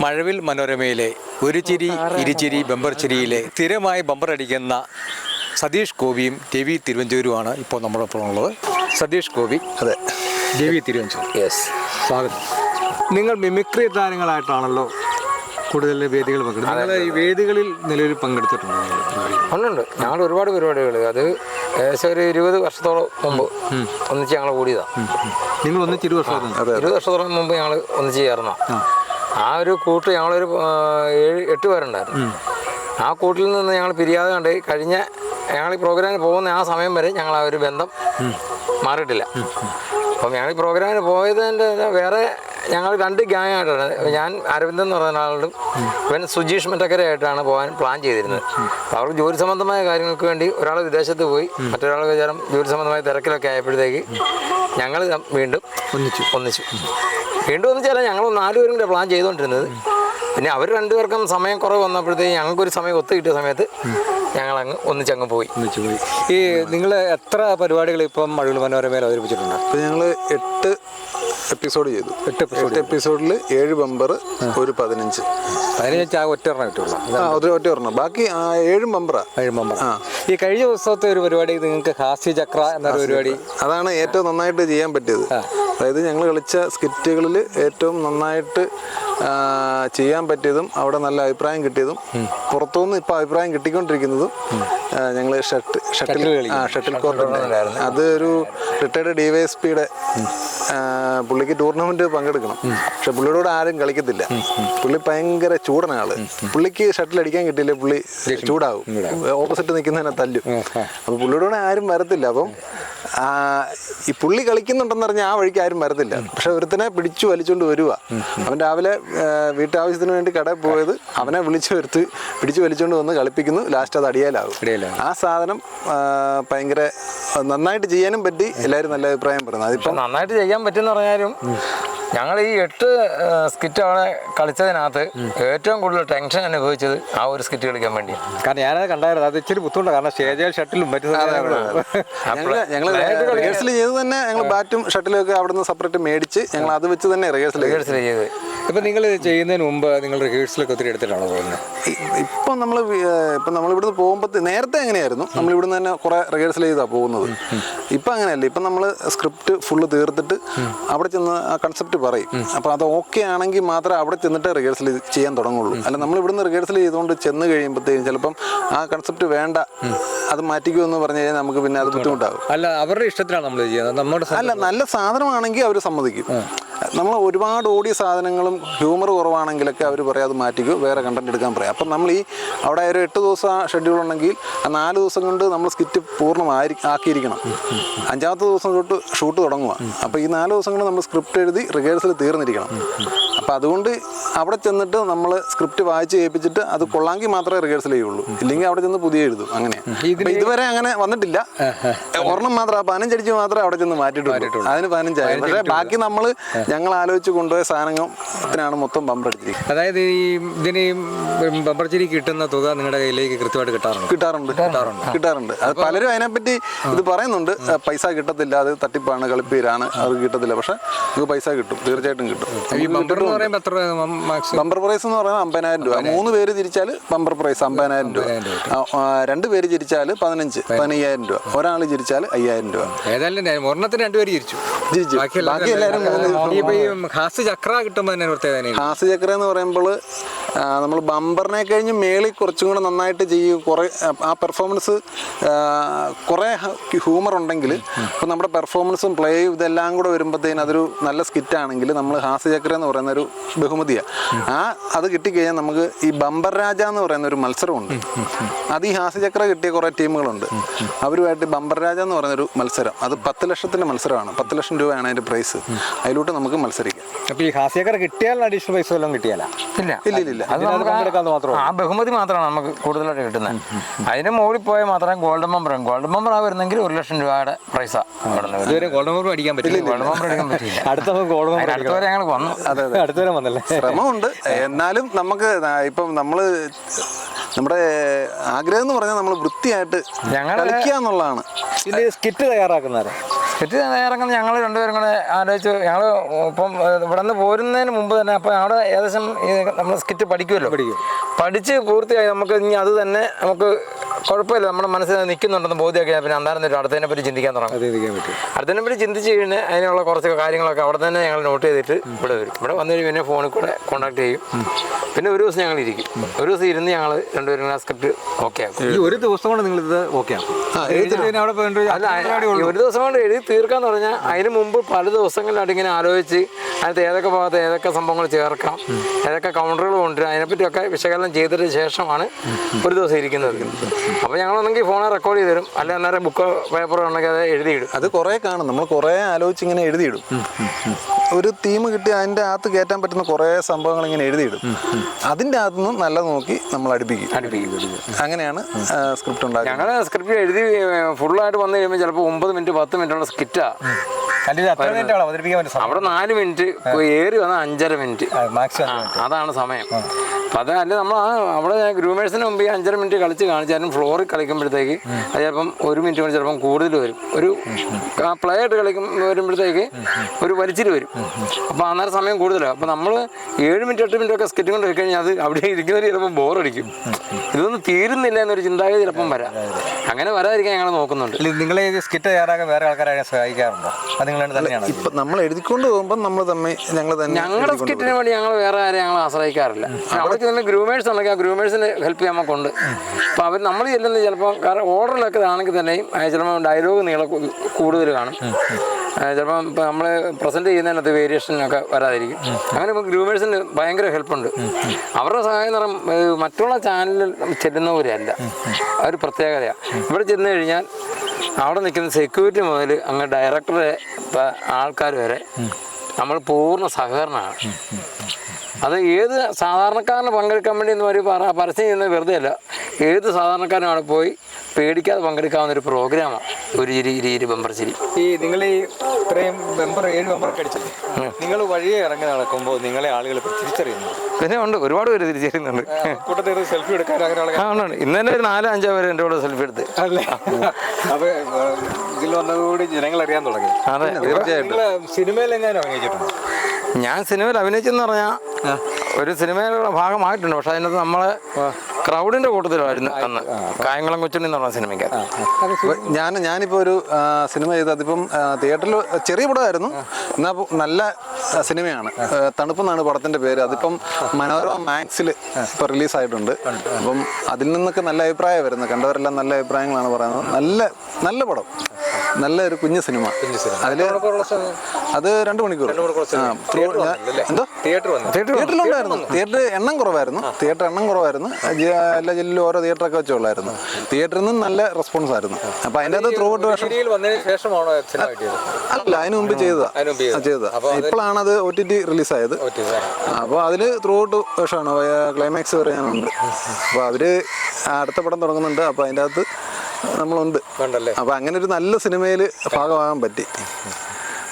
മഴവിൽ മനോരമയിലെ ഒരു ചിരി ഇരുചിരി ബമ്പർ ചിരിയിലെ സ്ഥിരമായി ബമ്പർ അടിക്കുന്ന സതീഷ് ഗോപിയും രവി തിരുവഞ്ചൂരുമാണ് ഇപ്പോൾ നമ്മളൊപ്പം ഉള്ളത്. സതീഷ് ഗോപി. അതെ. രവി തിരുവഞ്ചൂർ. യെസ് സ്വാഗതം. നിങ്ങൾ മിമിക്രി താരങ്ങളായിട്ടാണല്ലോ കൂടുതൽ വേദികൾ പങ്കെടുത്തു ഈ വേദികളിൽ നിലവിൽ പങ്കെടുത്തിട്ടുണ്ടോ? ഉണ്ട്. ഞങ്ങൾ ഒരുപാട് പരിപാടികൾ. അത് ഏകദേശം ഒരു ഇരുപത് വർഷത്തോളം മുമ്പ് ഒന്നിച്ച് ഞങ്ങൾ കൂടിയതാണ് നിങ്ങൾ ഒന്നിച്ച് ഇരുപത് വർഷം ഇരുപത് വർഷത്തോളം മുമ്പ് ഞങ്ങൾ ഒന്നിച്ച് ചേർന്ന ആ ഒരു കൂട്ട് ഞങ്ങളൊരു ഏഴ് എട്ട് പേരുണ്ടായിരുന്നു. ആ കൂട്ടിൽ നിന്ന് ഞങ്ങൾ പിരിയാതെ കണ്ട് കഴിഞ്ഞ ഞങ്ങൾ ഈ പ്രോഗ്രാമിന് പോകുന്ന ആ സമയം വരെ ഞങ്ങൾ ആ ഒരു ബന്ധം മാറിയിട്ടില്ല. അപ്പം ഞങ്ങൾ ഈ പ്രോഗ്രാമിന് പോയതിന്റെ വേറെ ഞങ്ങൾ രണ്ട് ഗ്യാങ് ആയിട്ടാണ്. ഞാൻ അരവിന്ദൻ എന്ന് പറയുന്ന ആളും ഇവൻ സുജീഷ് മറ്റക്കര ആയിട്ടാണ് പോകാൻ പ്ലാൻ ചെയ്തിരുന്നത്. അവർക്ക് ജോലി സംബന്ധമായ കാര്യങ്ങൾക്ക് വേണ്ടി ഒരാൾ വിദേശത്ത് പോയി മറ്റൊരാൾ വിചാരം ജോലി സംബന്ധമായ തിരക്കിലൊക്കെ ആയപ്പോഴത്തേക്ക് ഞങ്ങൾ വീണ്ടും ഒന്നിച്ചു. ഒന്നിച്ചു. വീണ്ടും വെച്ചാൽ ഞങ്ങൾ നാലുപേരും കൂടെ പ്ലാൻ ചെയ്തുകൊണ്ടിരുന്നത് പിന്നെ അവർ രണ്ടുപേർക്കും സമയം കുറവ് വന്നപ്പോഴത്തേക്ക് ഞങ്ങൾക്കൊരു സമയം ഒത്തു കിട്ടിയ സമയത്ത് ഞങ്ങൾ അങ്ങ് ഒന്നിച്ചങ്ങ് പോയി പോയി. ഈ നിങ്ങൾ എത്ര പരിപാടികൾ ഇപ്പം മഴവിൽ മനോരമയിൽ അവതരിപ്പിച്ചിട്ടുണ്ട്? ഞങ്ങൾ എട്ട് എപ്പിസോഡ് ചെയ്തു. എട്ട് എട്ട് എപ്പിസോഡിൽ ഏഴ് ബമ്പർ ഒരു പതിനഞ്ച്. പതിനഞ്ച് ആ ഒറ്റ എണ്ണം കിട്ടുള്ളൂ ആ ഒരു ഒറ്റ ഒരെണ്ണം ബാക്കി ആ, ഏഴും ബമ്പറാ ആ. ഈ കഴിഞ്ഞ ദിവസത്തെ ഒരു പരിപാടി നിങ്ങൾക്ക് ഹാസ്യ ചക്ര എന്നൊരു പരിപാടി അതാണ് ഏറ്റവും നന്നായിട്ട് ചെയ്യാൻ പറ്റിയത്. അതായത് ഞങ്ങൾ കളിച്ച സ്കിറ്റുകളിൽ ഏറ്റവും നന്നായിട്ട് ചെയ്യാൻ പറ്റിയതും അവിടെ നല്ല അഭിപ്രായം കിട്ടിയതും പുറത്തുനിന്ന് ഇപ്പോൾ അഭിപ്രായം കിട്ടിക്കൊണ്ടിരിക്കുന്നതും ഞങ്ങൾ ഷട്ടിൽ ഷട്ടിൽ ആ ഷട്ടിൽ കോർട്ട് അത് ഒരു റിട്ടയർഡ് ഡി വൈ എസ് പിയുടെ പുള്ളിക്ക് ടൂർണമെന്റ് പങ്കെടുക്കണം. പക്ഷെ പുള്ളിയോട് ആരും കളിക്കത്തില്ല. പുള്ളി ഭയങ്കര ചൂടനാൾ. പുള്ളിക്ക് ഷട്ടിൽ അടിക്കാൻ കിട്ടിയില്ല പുള്ളി ചൂടാവും. ഓപ്പോസിറ്റ് നിൽക്കുന്നതിനെ തല്ലും. അപ്പൊ പുള്ളിയോട് കൂടെ ആരും വരത്തില്ല. അപ്പം ഈ പുള്ളി കളിക്കുന്നുണ്ടെന്ന് പറഞ്ഞാൽ ആ വഴിക്ക് ആരും വരത്തില്ല. പക്ഷെ ഒരുത്തനെ പിടിച്ചു വലിച്ചുകൊണ്ട് വരുവാ. അവൻ രാവിലെ വീട്ടാവശ്യത്തിന് വേണ്ടി കട പോയത് അവനെ വിളിച്ചു വരുത്ത് പിടിച്ചു വലിച്ചുകൊണ്ട് വന്ന് കളിപ്പിക്കുന്നു. ലാസ്റ്റ് അത് അടിയാലാവും. ആ സാധനം ഭയങ്കര നന്നായിട്ട് ചെയ്യാനും പറ്റി. എല്ലാവരും നല്ല അഭിപ്രായം പറഞ്ഞു. അതിപ്പോ നന്നായിട്ട് ചെയ്യാൻ പറ്റുമെന്ന് പറഞ്ഞാലും ഞങ്ങൾ ഈ എട്ട് സ്കിറ്റ് അവിടെ കളിച്ചതിനകത്ത് ഏറ്റവും കൂടുതൽ ടെൻഷൻ അനുഭവിച്ചത് ആ ഒരു സ്കിറ്റ് കളിക്കാൻ വേണ്ടി കാരണം ഞാനത് കണ്ടായിരുന്നു. അത് ഇച്ചിരി ബുദ്ധിമുട്ടാണ്. കാരണം സ്റ്റേജിൽ ഷട്ടിലും മറ്റു ഞങ്ങൾ ഞങ്ങൾ റിഹേഴ്സൽ ചെയ്ത് തന്നെ ഞങ്ങൾ ബാറ്റും ഷട്ടിലും ഒക്കെ അവിടെ നിന്ന് സെപ്പറേറ്റ് മേടിച്ച് ഞങ്ങൾ അത് വെച്ച് തന്നെ റിഹേഴ്സൽ റിഹേഴ്സൽ ചെയ്ത്. ഇപ്പം നിങ്ങൾ ചെയ്യുന്നതിന് മുമ്പ് നിങ്ങൾ റിഹേഴ്സലൊക്കെ ഒത്തിരി എടുത്തിട്ടാണോ പോകുന്നത് ഇപ്പം നമ്മൾ ഇപ്പം നമ്മൾ ഇവിടുന്ന് പോകുമ്പോൾ നേരത്തെ എങ്ങനെയായിരുന്നു? നമ്മൾ ഇവിടുന്ന് തന്നെ കുറെ റിഹേഴ്സൽ ചെയ്താണ് പോകുന്നത്. ഇപ്പം അങ്ങനെയല്ല. ഇപ്പം നമ്മൾ സ്ക്രിപ്റ്റ് ഫുള്ള് തീർത്തിട്ട് അവിടെ ചെന്ന് ആ കൺസെപ്റ്റ് പറയും. അപ്പോൾ അത് ഓക്കെ ആണെങ്കിൽ മാത്രമേ അവിടെ ചെന്നിട്ട് റിഹേഴ്സൽ ചെയ്യാൻ തുടങ്ങുള്ളൂ. അല്ല നമ്മൾ ഇവിടുന്ന് റിഹേഴ്സൽ ചെയ്തുകൊണ്ട് ചെന്ന് കഴിയുമ്പോഴത്തേക്കും ചിലപ്പം ആ കൺസെപ്റ്റ് വേണ്ട. അത് മാറ്റിക്കോ എന്ന് പറഞ്ഞു കഴിഞ്ഞാൽ നമുക്ക് പിന്നെ അത് ബുദ്ധിമുട്ടാകും. അല്ല അവരുടെ ഇഷ്ടത്തിലാണ് നമ്മൾ ചെയ്യുന്നത്. നമ്മുടെ അല്ല നല്ല സാധനമാണെങ്കിൽ അവർ സമ്മതിക്കും. നമ്മൾ ഒരുപാട് ഓടിയ സാധനങ്ങളും ഹ്യൂമർ കുറവാണെങ്കിലൊക്കെ അവർ പറയും അത് മാറ്റിക്കും വേറെ കണ്ടന്റ് എടുക്കാൻ പറയാം. അപ്പം നമ്മൾ ഈ അവിടെ ഒരു എട്ട് ദിവസം ഷെഡ്യൂൾ ഉണ്ടെങ്കിൽ ആ നാല് ദിവസം കൊണ്ട് നമ്മൾ സ്കിറ്റ് പൂർണമായി ആക്കിയിരിക്കണം. അഞ്ചാമത്തെ ദിവസം തൊട്ട് ഷൂട്ട് തുടങ്ങുക അപ്പോൾ ഈ നാല് ദിവസം കൊണ്ട് നമ്മൾ സ്ക്രിപ്റ്റ് എഴുതി റിഹേഴ്സൽ തീർന്നിരിക്കണം. അപ്പോൾ അതുകൊണ്ട് അവിടെ ചെന്നിട്ട് നമ്മൾ സ്ക്രിപ്റ്റ് വായിച്ച് ഏൽപ്പിച്ചിട്ട് അത് കൊള്ളാമെങ്കിൽ മാത്രമേ റിഹേഴ്സൽ ചെയ്യുള്ളൂ. ഇല്ലെങ്കിൽ അവിടെ ചെന്ന് പുതിയ എഴുതും. അങ്ങനെ. ഇതുവരെ അങ്ങനെ വന്നിട്ടില്ല. ഒരെണ്ണം മാത്രം ആ പതിനഞ്ചടിച്ച് മാത്രമേ അവിടെ ചെന്ന് മാറ്റിയിട്ടുള്ളൂ. അതിന് പതിനഞ്ചായി. പക്ഷേ ബാക്കി നമ്മൾ ഞങ്ങൾ ആലോചിച്ച് കൊണ്ടുപോയ സാധനത്തിനാണ് മൊത്തം ബമ്പർ അടിച്ചിരിക്കുന്നത്. അതായത് ഈ ഇതിന് ബമ്പർ ചിരി കിട്ടുന്ന തുക നിങ്ങളുടെ കയ്യിലേക്ക് കൃത്യമായിട്ട് കിട്ടാറുണ്ട്? കിട്ടാറുണ്ട്. കിട്ടാറുണ്ട്? കിട്ടാറുണ്ട്. അത് പലരും അതിനെപ്പറ്റി ഇത് പറയുന്നുണ്ട്. പൈസ കിട്ടത്തില്ല അത് തട്ടിപ്പാണ് കളിപ്പീരാണ് അത് കിട്ടത്തില്ല. പക്ഷെ നമുക്ക് പൈസ കിട്ടും തീർച്ചയായിട്ടും കിട്ടും. ഈ ബമ്പർ എന്ന് പറയുമ്പോൾ എത്ര മാക്സിമം ബമ്പർ പ്രൈസ് എന്ന് പറയുന്നത് അമ്പതിനായിരം രൂപ. മൂന്ന് പേര് തിരിച്ചാൽ ബമ്പർ പ്രൈസ് അമ്പതിനായിരം രൂപ. രണ്ട് പേര് ചിരിച്ചാൽ പതിനഞ്ച് പതിനയ്യായിരം രൂപ. ഒരാൾ ചിരിച്ചാൽ അയ്യായിരം രൂപ. ഏതായാലും ഒരെണ്ണത്തിന് രണ്ടുപേര് ചിരിച്ചു ചിരിച്ചു. ബാക്കി എല്ലാവരും ഹാസ്യ ചക്ര കിട്ടുമ്പോൾ തന്നെ. ഹാസ്യചക്ര എന്ന് പറയുമ്പോൾ നമ്മൾ ബമ്പറിനെ കഴിഞ്ഞ് മേളിൽ കുറച്ചും കൂടെ നന്നായിട്ട് ചെയ്യും കുറേ ആ പെർഫോമൻസ് കുറേ ഹ്യൂമർ ഉണ്ടെങ്കിൽ ഇപ്പം നമ്മുടെ പെർഫോമൻസും പ്ലേയും ഇതെല്ലാം കൂടെ വരുമ്പോഴത്തേന് അതൊരു നല്ല സ്കിറ്റ് ആണെങ്കിൽ നമ്മൾ ഹാസ്യചക്ര എന്ന് പറയുന്ന ഒരു ബഹുമതിയാണ് ആ അത് കിട്ടിക്കഴിഞ്ഞാൽ നമുക്ക് ഈ ബമ്പർ രാജ എന്ന് പറയുന്ന ഒരു മത്സരമുണ്ട്. അത് ഈ ഹാസ് ചക്ര കിട്ടിയ കുറേ ടീമുകളുണ്ട്. അവരുമായിട്ട് ബമ്പർ രാജ എന്ന് പറയുന്ന ഒരു മത്സരം. അത് പത്ത് ലക്ഷത്തിന്റെ മത്സരമാണ്. പത്ത് ലക്ഷം രൂപയാണ് അതിന്റെ പ്രൈസ്. അതിലോട്ട് നമുക്ക് മത്സരിക്കാം. അപ്പൊ ഈ ഹാസ്യചക്ര കിട്ടിയാലും അഡീഷണൽ പൈസ വല്ലതും കിട്ടിയാല? ഇല്ല. ഇല്ല ഇല്ല അത് നമുക്ക് പങ്കെടുക്കാന്ന് മാത്രം ആ ബഹുമതി മാത്രമാണ് നമുക്ക് കൂടുതലായിട്ട് കിട്ടുന്നത്. അതിന് മുകളിൽ പോയാൽ മാത്രമേ ഗോൾഡൻ മെമ്പർ ഗോൾഡൻ മെമ്പർ ആ വരുന്നെങ്കിൽ ഒരു ലക്ഷം രൂപയുടെ പ്രൈസ ഇതുവരെ ഗോൾഡൻ മെമ്പർ അടിക്കാൻ പറ്റില്ല ഗോൾഡൻ മെമ്പർ അടിക്കാൻ പറ്റില്ല അടുത്ത നമുക്ക് ഗോൾഡൻ മെമ്പർ അടുത്തവരെ അടുത്ത വരെ ഞങ്ങൾ വന്നു. അടുത്തവരെ വന്നല്ലേ? ശ്രമമുണ്ട്. എന്നാലും നമുക്ക് ഇപ്പം നമ്മൾ നമ്മുടെ ആഗ്രഹം എന്ന് പറഞ്ഞാൽ നമ്മൾ വൃത്തിയായിട്ട് ഞങ്ങൾ കളിക്കുക എന്നുള്ളതാണ്. സ്കിറ്റ് തയ്യാറാക്കുന്നവരെ. സ്കിറ്റ് ഇറങ്ങുന്ന ഞങ്ങൾ രണ്ടുപേരും കൂടെ ആലോചിച്ച് ഞങ്ങൾ ഇപ്പം ഇവിടെ നിന്ന് പോരുന്നതിന് മുമ്പ് തന്നെ അപ്പോൾ അവിടെ ഏകദേശം നമ്മൾ സ്കിറ്റ് പഠിക്കുമല്ലോ പഠിക്കും. പഠിച്ച് പൂർത്തിയായി നമുക്ക് ഇനി അത് തന്നെ നമുക്ക് കുഴപ്പമില്ല. നമ്മുടെ മനസ്സിൽ നിൽക്കുന്നുണ്ടെന്ന് ബോധ്യമാക്കി പിന്നെ അന്നേരം തന്നെ അടുത്തതിനെ പറ്റി ചിന്തിക്കാൻ തുടങ്ങും. അടുത്തതിനെ പറ്റി. ചിന്തിച്ച് കഴിഞ്ഞാൽ അതിനുള്ള കുറച്ച് കാര്യങ്ങളൊക്കെ അവിടെ തന്നെ ഞങ്ങൾ നോട്ട് ചെയ്തിട്ട് ഇവിടെ വരും. ഇവിടെ വന്നു കഴിഞ്ഞ് പിന്നെ ഫോണിൽ കൂടെ കോൺടാക്ട് ചെയ്യും. പിന്നെ ഒരു ദിവസം ഞങ്ങൾ ഇരിക്കും. ഒരു ദിവസം ഇരുന്ന് ഞങ്ങൾ രണ്ടുപേരും സ്ക്രിപ്റ്റ് ഓക്കെ ആക്കും. ഈ ഒരു ദിവസം കൊണ്ട് നിങ്ങൾ ഇത് ഓക്കെ ആക്കും. അല്ല ഒരു ദിവസം കൊണ്ട് എഴുതി തീർക്കാന്ന് പറഞ്ഞാൽ അതിന് മുമ്പ് പല ദിവസങ്ങളിലായിട്ട് ഇങ്ങനെ ആലോചിച്ച് അതിനകത്ത് ഏതൊക്കെ ഭാഗത്ത് ഏതൊക്കെ സംഭവങ്ങൾ ചേർക്കാം ഏതൊക്കെ കൗണ്ടറുകൾ കൊണ്ടുവരാം അതിനെപ്പറ്റിയൊക്കെ വിശകലനം ചെയ്തതിന് ശേഷമാണ് ഒരു ദിവസം ഇരിക്കുന്നത്. അപ്പോൾ ഞങ്ങളൊന്നെങ്കിൽ ഫോണിൽ റെക്കോർഡ് ചെയ്തു തരും അല്ലെ അന്നേരം ബുക്കോ പേപ്പറോ ഉണ്ടെങ്കിൽ അത് എഴുതിയിടും. അത് കുറേ കാണും. നമ്മൾ കുറേ ആലോചിച്ച് ഇങ്ങനെ എഴുതിയിടും. ഒരു തീം കിട്ടി അതിന്റെ അകത്ത് കയറ്റാൻ പറ്റുന്ന കുറേ സംഭവങ്ങൾ ഇങ്ങനെ എഴുതിയിടും. അതിന്റെ അകത്തുനിന്ന് നല്ലത് നോക്കി നമ്മൾ അടുപ്പിക്കും. അടുപ്പിക്കും അങ്ങനെയാണ് സ്ക്രിപ്റ്റ് ഉണ്ടാക്കുന്നത്. ഞങ്ങൾ സ്ക്രിപ്റ്റ് എഴുതി ഫുള്ളായിട്ട് വന്നു കഴിയുമ്പോൾ ചിലപ്പോൾ ഒമ്പത് മിനിറ്റ് പത്ത് മിനിറ്റുള്ള സ്കിറ്റാണ് അവിടെ നാല് മിനിറ്റ് ഏറി വന്ന അഞ്ചര മിനിറ്റ് അതാണ് സമയം. അപ്പം അത് അല്ല നമ്മൾ അവിടെ ഗ്രൂമേഴ്സിന് മുമ്പ് അഞ്ചര മിനിറ്റ് കളിച്ച് കാണിച്ചാലും ഫ്ലോറിൽ കളിക്കുമ്പോഴത്തേക്ക് അത് ചിലപ്പം ഒരു മിനിറ്റ് കൊണ്ട് ചിലപ്പം കൂടുതൽ വരും. ഒരു പ്ലേ ആയിട്ട് കളിക്കും വരുമ്പോഴത്തേക്ക് ഒരു വലിച്ചിട്ട് വരും. അപ്പോൾ അന്നേരം സമയം കൂടുതലാണ് അപ്പോൾ നമ്മൾ ഏഴ് മിനിറ്റ് എട്ട് മിനിറ്റ് ഒക്കെ സ്കിറ്റ് കൊണ്ട് കഴിഞ്ഞാൽ അത് അവിടെ ഇരിക്കുന്നവർ ചിലപ്പോൾ ബോറടിക്കും ഇതൊന്നും തീരുന്നില്ല എന്നൊരു ചിന്താഗതി ചിലപ്പം വരാം. അങ്ങനെ വരാതിരിക്കാൻ ഞങ്ങൾ നോക്കുന്നുണ്ട്. നിങ്ങൾ ഈ സ്കിറ്റ് തയ്യാറാക്കാൻ വേറെ ആൾക്കാരെ സഹായിക്കാറുണ്ടോ? അത് നിങ്ങൾ തന്നെയാണ് ഇപ്പം നമ്മൾ എഴുതിക്കൊണ്ട് പോകുമ്പോൾ നമ്മൾ തമ്മിൽ ഞങ്ങൾ തന്നെ ഞങ്ങളുടെ സ്കിറ്റിന് വേണ്ടി ഞങ്ങൾ വേറെ ആരെയും ഞങ്ങൾ ആശ്രയിക്കാറില്ല. അവിടെ തന്നെ ഗ്രൂമേഴ്സ് ഉണ്ടെങ്കിൽ ആ ഗ്രൂമേഴ്സിന് ഹെൽപ്പ് ചെയ്യാൻ നമുക്കുണ്ട്. അപ്പോൾ അവർ നമ്മൾ ചെല്ലുന്നത് ചിലപ്പോൾ കാരണം ഓർഡറിലൊക്കെ ആണെങ്കിൽ തന്നെയും ചിലപ്പോൾ ഡയലോഗ് നീള കൂടുതൽ കാണും. ചിലപ്പോൾ ചിലപ്പം ഇപ്പോൾ നമ്മൾ പ്രസന്റ് ചെയ്യുന്നതിനകത്ത് വേരിയേഷനൊക്കെ വരാതിരിക്കും. അങ്ങനെ ഇപ്പോൾ ഗ്രൂമേഴ്സിന് ഭയങ്കര ഹെൽപ്പുണ്ട് അവരുടെ സഹായം നിറം മറ്റുള്ള ചാനലിൽ ചെല്ലുന്നവരല്ല ഒരു പ്രത്യേകതയാണ് ഇവിടെ ചെന്ന് കഴിഞ്ഞാൽ അവിടെ നിൽക്കുന്ന സെക്യൂരിറ്റി മുതൽ അങ്ങ് ഡയറക്ടറെ ആൾക്കാർ വരെ നമ്മൾ പൂർണ സഹകരണമാണ്. അത് ഏത് സാധാരണക്കാരന് പങ്കെടുക്കാൻ വേണ്ടി എന്ന് പറയും പറ പരസ്യം ചെയ്യുന്നത് വെറുതെ അല്ല ഏത് സാധാരണക്കാരനും അവിടെ പോയി പേടിക്കാതെ പങ്കെടുക്കാവുന്ന ഒരു പ്രോഗ്രാമാണ് ഒരു ചിരി ഇരി ഇരി ബമ്പർ ചിരി. ഈ നിങ്ങൾ ഈ ഇത്രയും ബമ്പർ ഏഴ് ബമ്പർ അടിച്ചില്ലേ? നിങ്ങൾ വഴിയെ ഇറങ്ങി നടക്കുമ്പോൾ നിങ്ങളെ ആളുകൾ തിരിച്ചറിയുന്നു പിന്നെ ഉണ്ട് ഒരുപാട് പേര് തിരിച്ചറിയുന്നുണ്ട്. കൂട്ടത്തിൽ സെൽഫി എടുക്കാൻ അങ്ങനെ ആളുകൾ ആ ഉണ്ട്. ഇന്ന് തന്നെ ഒരു നാലോ അഞ്ചോ പേര് എന്റെ കൂടെ സെൽഫി എടുത്ത്. അല്ലേ? അപ്പൊ ഇതിൽ വന്നതോടുകൂടി ജനങ്ങൾ അറിയാൻ തുടങ്ങി. അതെ. തീർച്ചയായിട്ടും. സിനിമയിൽ എങ്ങനെ അഭിനയിച്ചിട്ടുണ്ട്? ഞാൻ സിനിമയിൽ അഭിനയിച്ചെന്ന് പറഞ്ഞാൽ ഒരു സിനിമയുടെ ഭാഗമായിട്ടുണ്ട്. പക്ഷെ അതിനകത്ത് നമ്മളെ ക്രൗഡിന്റെ കൂട്ടത്തിലായിരുന്നു അന്ന്. കായംകുളം കൊച്ചുണ്ണി എന്ന് പറഞ്ഞ സിനിമയ്ക്ക്. ഞാൻ ഞാനിപ്പോൾ ഒരു സിനിമ ചെയ്ത് അതിപ്പം തിയേറ്ററിൽ ചെറിയ പടമായിരുന്നു. എന്നാൽ നല്ല സിനിമയാണ്. തണുപ്പെന്നാണ് പടത്തിന്റെ പേര്. അതിപ്പം മനോരമ മാക്സിൽ ഇപ്പം റിലീസായിട്ടുണ്ട്. അപ്പം അതിൽ നിന്നൊക്കെ നല്ല അഭിപ്രായം വരുന്നത് കണ്ടവരെല്ലാം നല്ല അഭിപ്രായങ്ങളാണ് പറയുന്നത്. നല്ല നല്ല പടം. നല്ല ഒരു കുഞ്ഞു സിനിമ. അതിൽ അത് രണ്ട് മണിക്കൂർ എന്തോ? തിയേറ്റർ തിയേറ്ററിലുണ്ടായിരുന്നു തിയേറ്റർ എണ്ണം കുറവായിരുന്നു. തിയേറ്റർ എണ്ണം കുറവായിരുന്നു. എല്ലാ ജില്ലയിലും ഓരോ തിയേറ്ററൊക്കെ വെച്ചുള്ളായിരുന്നു. തിയേറ്ററിൽ നിന്ന് നല്ല റെസ്പോൺസ് ആയിരുന്നു. അപ്പൊ അതിന്റെ അത് ത്രൂ ഔട്ട് വേഷം അല്ല അതിന് മുമ്പ് ചെയ്തതാ. ചെയ്തതാ. ഇപ്പോഴാണ് അത് ഒ ടി ടി റിലീസായത് അപ്പോൾ അതിൽ ത്രൂ ഔട്ട് വേഷമാണ് ക്ലൈമാക്സ് വരെ ഞാനുണ്ട്. അപ്പോൾ അവർ അടുത്ത പടം തുടങ്ങുന്നുണ്ട്. അപ്പോൾ അതിന്റെ അകത്ത് നമ്മളുണ്ട്. അപ്പോൾ അങ്ങനെ ഒരു നല്ല സിനിമയിൽ ഭാഗമാകാൻ പറ്റി.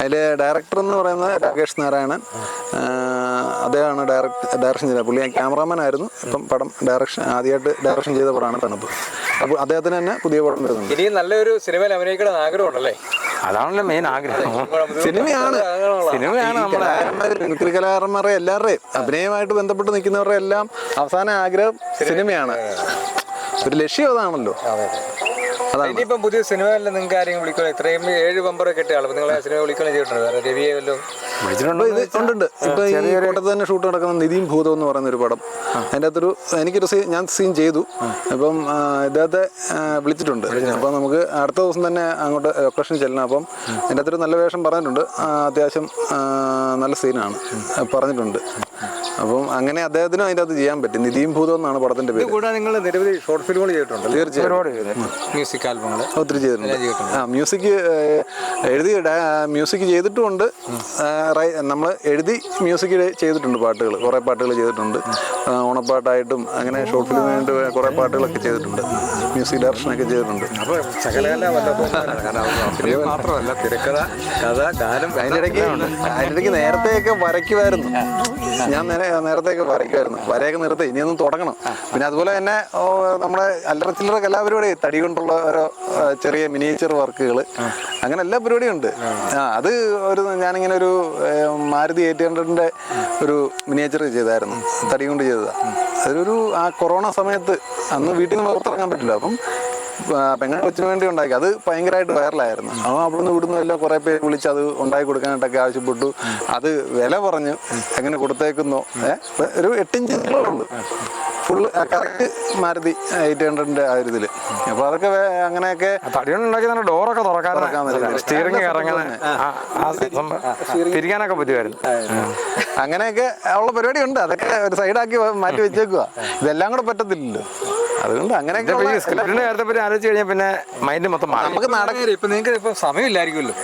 അതിൽ ഡയറക്ടർ എന്ന് പറയുന്നത് രാകേഷ് നാരായണൻ. അദ്ദേഹമാണ് ഡയറക്ട് ഡയറക്ഷൻ ചെയ്തത് പുള്ളി ക്യാമറാമാൻ ആയിരുന്നു. ഇപ്പം പടം ഡയറക്ഷൻ ആദ്യമായിട്ട് ഡയറക്ഷൻ ചെയ്ത പടമാണ് തണുപ്പ്. അപ്പോൾ അദ്ദേഹത്തിന് തന്നെ പുതിയ പടം വരുന്നുണ്ട്. ഇനിയും നല്ലൊരു സിനിമയിൽ അഭിനയിക്കണം ആഗ്രഹമുണ്ടല്ലേ? അതാണല്ലോ മെയിൻ ആഗ്രഹം. സിനിമയാണ്. സിനിമയാണ് നമ്മുടെ മിമിക്രി കലാകാരന്മാരുടെ എല്ലാവരുടെയും അഭിനയമായിട്ട് ബന്ധപ്പെട്ട് നിൽക്കുന്നവരുടെ എല്ലാം അവസാന ആഗ്രഹം സിനിമയാണ്. ഒരു ലക്ഷ്യം അതാണല്ലോ. അതാണ് ഇനിയിപ്പം പുതിയ സിനിമകളിൽ നിങ്ങൾക്ക് ആരെങ്കിലും വിളിക്കണം ഇത്രയും ഏഴ് ബമ്പറൊക്കെ കിട്ടിയ ആൾ നിങ്ങളെ സിനിമ വിളിക്കണം ചെയ്തിട്ടുണ്ട്. വേറെ രവിയെ വല്ലതും ഇത് ഉണ്ട്. ഇപ്പൊ ഈ കോട്ടയത്ത് തന്നെ ഷൂട്ട് നടക്കുന്ന നിധിയും ഭൂതം എന്ന് പറയുന്ന ഒരു പടം. അതിന്റെ അകത്തൊരു എനിക്കൊരു സീൻ ഞാൻ സീൻ ചെയ്തു. അപ്പം ഇദ്ദേഹത്തെ വിളിച്ചിട്ടുണ്ട്. അപ്പം നമുക്ക് അടുത്ത ദിവസം തന്നെ അങ്ങോട്ട് ലൊക്കേഷനിൽ ചെല്ലണം. അപ്പം അതിന്റെ അകത്തൊരു നല്ല വേഷം പറഞ്ഞിട്ടുണ്ട്. അത്യാവശ്യം നല്ല സീനാണ്. പറഞ്ഞിട്ടുണ്ട്. അപ്പം അങ്ങനെ അദ്ദേഹത്തിനും അതിന്റെ അകത്ത് ചെയ്യാൻ പറ്റും. നിധിയും ഭൂതം എന്നാണ് പടത്തിന്റെ പേര്. കൂടാതെ നിങ്ങൾ നിരവധി ഷോർട്ട് ഫിലിമുകൾ ചെയ്തിട്ടുണ്ട്. തീർച്ചയായും. മ്യൂസിക് ആൽബങ്ങൾ ഒത്തിരി ചെയ്തിട്ടുണ്ട്. ആ മ്യൂസിക് എഴുതി മ്യൂസിക് ചെയ്തിട്ടുമുണ്ട്. നമ്മൾ എഴുതി മ്യൂസിക് ചെയ്തിട്ടുണ്ട് പാട്ടുകൾ കുറേ പാട്ടുകൾ ചെയ്തിട്ടുണ്ട്. ഓണപ്പാട്ടായിട്ടും അങ്ങനെ ഷോർട്ട് ഫിലിം ഫിലിമായിട്ട് കുറേ പാട്ടുകളൊക്കെ ചെയ്തിട്ടുണ്ട്. മ്യൂസിക് ഡയറക്ഷനൊക്കെ ചെയ്തിട്ടുണ്ട്. അപ്പോൾ മാത്രമല്ല തിരക്കഥ കഥ ഗാനം അതിനിടയ്ക്ക് അതിനിടയ്ക്ക് നേരത്തെയൊക്കെ വരയ്ക്കുമായിരുന്നു. ഞാൻ നേരെ നേരത്തേക്ക് വരയ്ക്കുമായിരുന്നു. വരയൊക്കെ നിർത്തി. ഇനിയൊന്നും തുടങ്ങണം. പിന്നെ അതുപോലെ തന്നെ നമ്മുടെ അല്ലറ ചില്ലറ കലാപരിപാടി തടി കൊണ്ടുള്ള ഓരോ ചെറിയ മിനിയേച്ചർ വർക്കുകൾ അങ്ങനെ എല്ലാ പരിപാടിയും ഉണ്ട്. ആ. അത് ഒരു ഞാനിങ്ങനെ ഒരു മാരുതി എയ്റ്റ് ഹൺഡ്രഡിന്റെ ഒരു മിനിയേച്ചർ ചെയ്തായിരുന്നു. തടി കൊണ്ട് ചെയ്തതാണ് അതൊരു ആ കൊറോണ സമയത്ത് അന്ന് വീട്ടിൽ നിന്ന് പുറത്തിറങ്ങാൻ പറ്റില്ല. അപ്പം പെങ്ങൾ കൊച്ചിന് വേണ്ടി ഉണ്ടാക്കി. അത് ഭയങ്കരമായിട്ട് വൈറലായിരുന്നു. അവൻ അവിടുന്ന് ഇവിടുന്ന് എല്ലാം കുറെ പേര് വിളിച്ച് അത് ഉണ്ടാക്കി കൊടുക്കാനായിട്ടൊക്കെ ആവശ്യപ്പെട്ടു. അത് വില പറഞ്ഞു എങ്ങനെ കൊടുത്തേക്കുന്നോ ഏഹ് ഒരു എട്ടിഞ്ച് നീളമുള്ളൂ ഫുള്ള് കറക്റ്റ് മാരുതി എയ്റ്റ് ഹൺഡ്രഡിന്റെ ആ ഒരു ഇതിൽ. അപ്പൊ അതൊക്കെ അങ്ങനെയൊക്കെ തടിയുണ്ടാക്കി ഡോറൊക്കെ തുറക്കാൻ സ്റ്റിയറിംഗ് തിരിക്കാനൊക്കെ പറ്റുമായിരുന്നു. അങ്ങനെയൊക്കെ ഉള്ള പരിപാടി ഉണ്ട് അതൊക്കെ ഒരു സൈഡാക്കി മാറ്റി വെച്ചേക്കുക ഇതെല്ലാം കൂടെ പറ്റത്തില്ലല്ലോ. അതുകൊണ്ട് അങ്ങനെ നേരത്തെ ഈ സ്ക്രിപ്റ്റിന്റെ കാര്യത്തെ പറ്റി ആലോചിച്ച് കഴിഞ്ഞാൽ പിന്നെ മൈൻഡ് മൊത്തം മാറും. നമുക്ക് നടക്കില്ല ഇപ്പൊ നിങ്ങൾക്ക് ഇപ്പൊ സമയമില്ലായിരിക്കുമല്ലോ.